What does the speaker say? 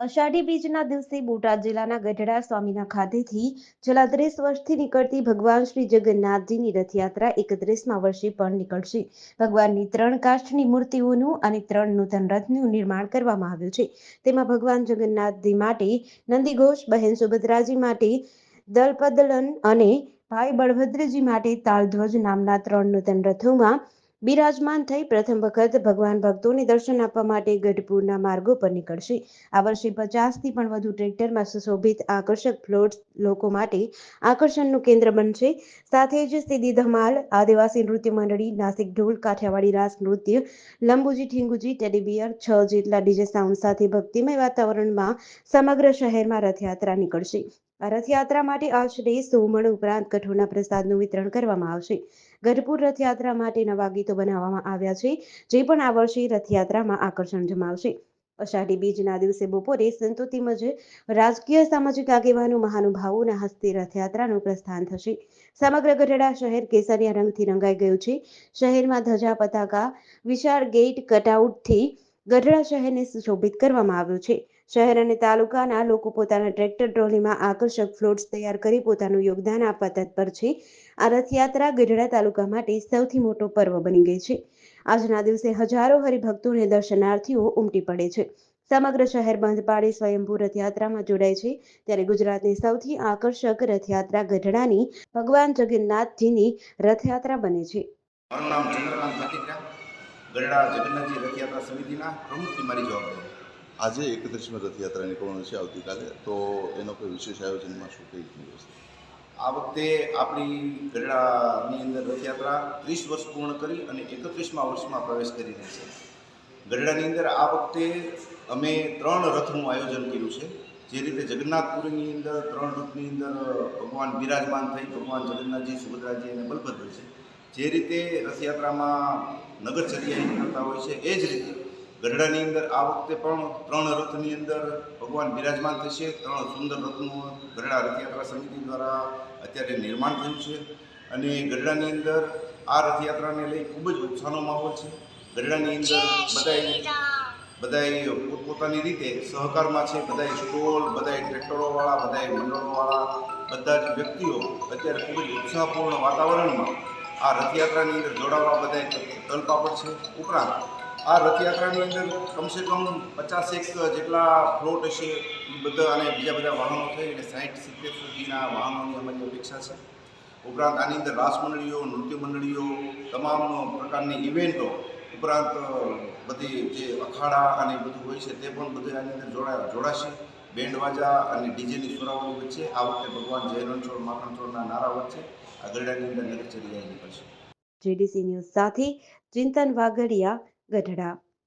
અષાઢી બીજના દિવસે બોટાદ જિલ્લાના ગઢડા સ્વામીના ખાતેથી છેલ્લા ત્રીસ વર્ષથી નીકળતી ભગવાન શ્રી જગન્નાથજીની રથયાત્રા એકત્રીસમાં વર્ષે પણ નીકળશે. ભગવાનની ત્રણ કાષ્ઠની મૂર્તિઓનું અને ત્રણ નૂતન રથનું નિર્માણ કરવામાં આવ્યું છે. તેમાં ભગવાન જગન્નાથજી માટે નંદીઘોષ બહેન સુભદ્રાજી માટે દલપદલન અને ભાઈ બળભદ્રજી માટે તાલધ્વજ નામના ત્રણ નૂતન રથોમાં બિરાજમાન થઈ પ્રથમ વખત ભગવાન ભક્તોને દર્શન આપવા માટે ગઢપુરના માર્ગો પર નીકળશે. આ વર્ષે પચાસથી પણ વધુ ટ્રેક્ટરમાં સુશોભિત આકર્ષક ફ્લોટ્સ લોકો માટે આકર્ષણનું કેન્દ્ર બનશે. સાથે જ સીધી ધમાલ, આદિવાસી નૃત્ય મંડળી, નાસિક ઢોલ, કાઠિયાવાડી રાસ નૃત્ય, લંબુજી ઠીંગુજી ટેડીબિયર છ જેટલા ડીજે સાઉન્ડ સાથે ભક્તિમય વાતાવરણમાં સમગ્ર શહેરમાં રથયાત્રા નીકળશે. રથયાત્રા માટે આશરે સો મણ ઉપરાંત કઠોળના પ્રસાદનું વિતરણ કરવામાં આવશે. ગઢપુર રથયાત્રા માટે નવા ગીતો બનાવવામાં આવ્યા છે, જે પણ આ વર્ષે રથયાત્રામાં આકર્ષણ જમાવશે. અષાઢી બીજના દિવસે બપોરે સંતો તેમજ રાજકીય સામાજિક આગેવાનો મહાનુભાવોના હસ્તે રથયાત્રાનું પ્રસ્થાન થશે. સમગ્ર ગઢડા શહેર કેસરિયા રંગથી રંગાઈ ગયું છે. શહેરમાં ધજા પતાકા, વિશાળ ગેટ કટઆઉટથી ગઢડા શહેરને સુશોભિત કરવામાં આવ્યું છે. શહેર અને તાલુકાના લોકો પોતાના ટ્રેક્ટર ટ્રોલીમાં આકર્ષક ફ્લોટ્સ તૈયાર કરી પોતાનું યોગદાન આપવા તત્પર છે. આ રથયાત્રા ગઢડા તાલુકા માટે સૌથી મોટો પર્વ બની ગઈ છે. આજના દિવસે હજારો હરિભક્તો અને દર્શનાર્થીઓ ઉમટી પડે છે. સમગ્ર શહેર બંધ પાડી સ્વયંભૂ રથયાત્રામાં જોડાય છે. ત્યારે ગુજરાતની સૌથી આકર્ષક રથયાત્રા ગઢડાની ભગવાન જગન્નાથજીની રથયાત્રા બને છે. મારું નામ ચંદ્રકાંત ગઢડા જગન્નાથજી રથયાત્રા સમિતિના પ્રમુખની મારી જવાબદારી. આજે એકત્રીસમી રથયાત્રા નીકળવાની છે આવતીકાલે, તો એનો કોઈ વિશેષ આયોજનમાં શું કઈ છે આ વખતે આપણી ગરડાની અંદર રથયાત્રા ત્રીસ વર્ષ પૂર્ણ કરી અને એકત્રીસમાં વર્ષમાં પ્રવેશ કરી રહી છે. ગરડાની અંદર આ વખતે અમે ત્રણ રથનું આયોજન કર્યું છે. જે રીતે જગન્નાથપુરીની અંદર ત્રણ રથની અંદર ભગવાન બિરાજમાન થઈ ભગવાન જગન્નાથજી, સુભદ્રાજી અને બલભદ્ર છે. જે રીતે રથયાત્રામાં નગરચર્યા કરતા હોય છે, એ જ રીતે ગઢડાની અંદર આ વખતે પણ ત્રણ રથની અંદર ભગવાન બિરાજમાન થશે. ત્રણ સુંદર રથનું ગઢડા રથયાત્રા સમિતિ દ્વારા અત્યારે નિર્માણ થયું છે. અને ગઢડાની અંદર આ રથયાત્રાને લઈ ખૂબ જ ઉત્સાહનો માહોલ છે. ગઢડાની અંદર બધાય બધાય પોતપોતાની રીતે સહકારમાં છે. બધાય સ્ટોલ બધાય ટ્રેક્ટરોવાળા બધાય મંડળોવાળા બધા જ વ્યક્તિઓ અત્યારે ખૂબ જ ઉત્સાહપૂર્ણ વાતાવરણમાં આ રથયાત્રાની અંદર જોડાવા બધાય તલપાપડ છે. ઉપરાંત આ રથયાત્રાની અંદર કમસે કમ પચાસેક જેટલા ફ્લોટ હશે એ બધા અને બીજા બધા વાહનો થઈ એટલે સાઠ સિત્તેર સુધીના વાહનોની અમારી અપેક્ષા છે. ઉપરાંત આની અંદર રાસ મંડળીઓ નૃત્ય મંડળીઓ તમામ પ્રકારની ઇવેન્ટો ઉપરાંત બધી જે અખાડા અને બધું હોય છે તે પણ બધું આની અંદર જોડા, જોડાશે. બેન્ડ વાજા અને ડીજેની સુરાવલી વચ્ચે આ વખતે ભગવાન જય રણછોડ માખણછોડના નારા વચ્ચે આ ગરડાની અંદર નગરચર્યા નીકળશે. જેડીસી ન્યૂઝ સાથે ચિંતન વાગડિયા ગઢડા